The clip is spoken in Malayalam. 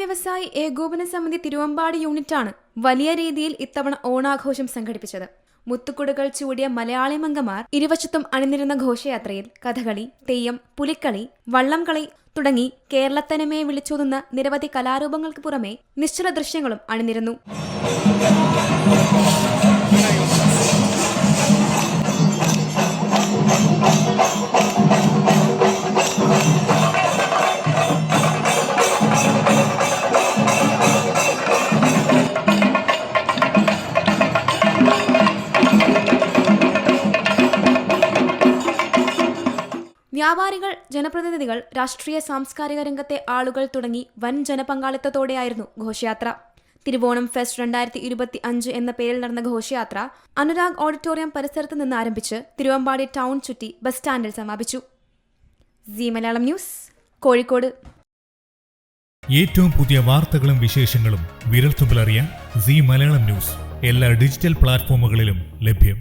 വ്യവസായി ഏകോപന സമിതി തിരുവമ്പാടി യൂണിറ്റാണ് വലിയ രീതിയിൽ ഇത്തവണ ഓണാഘോഷം സംഘടിപ്പിച്ചത്. മുത്തുക്കുടുകൾ ചൂടിയ മലയാളി മംഗമാർ ഇരുവശത്തും അണിനിരുന്ന ഘോഷയാത്രയിൽ കഥകളി തെയ്യം പുലിക്കളി വള്ളംകളി തുടങ്ങി കേരളത്തനിമയെ വിളിച്ചോതുന്ന നിരവധി കലാരൂപങ്ങൾക്ക് പുറമെ നിശ്ചല ദൃശ്യങ്ങളും അണിനിരുന്നു. വ്യാപാരികൾ ജനപ്രതിനിധികൾ രാഷ്ട്രീയ സാംസ്കാരിക രംഗത്തെ ആളുകൾ തുടങ്ങി വൻ ജനപങ്കാളിത്തത്തോടെയായിരുന്നു ഘോഷയാത്ര. തിരുവോണം ഫെസ്റ്റ് രണ്ടായിരത്തി ഇരുപത്തി അഞ്ച് എന്ന പേരിൽ നടന്ന ഘോഷയാത്ര അനുരാഗ് ഓഡിറ്റോറിയം പരിസരത്ത് നിന്ന് ആരംഭിച്ച് തിരുവമ്പാടി ടൗൺ ചുറ്റി ബസ് സ്റ്റാൻഡിൽ സമാപിച്ചു. C Malayalam news Kozhikode. ഏറ്റവും പുതിയ വാർത്തകളും വിശേഷങ്ങളും വിരൽത്തുമ്പിലറിയാൻ സി മലയാളം ന്യൂസ് എല്ലാ ഡിജിറ്റൽ പ്ലാറ്റ്ഫോമുകളിലും ലഭ്യം.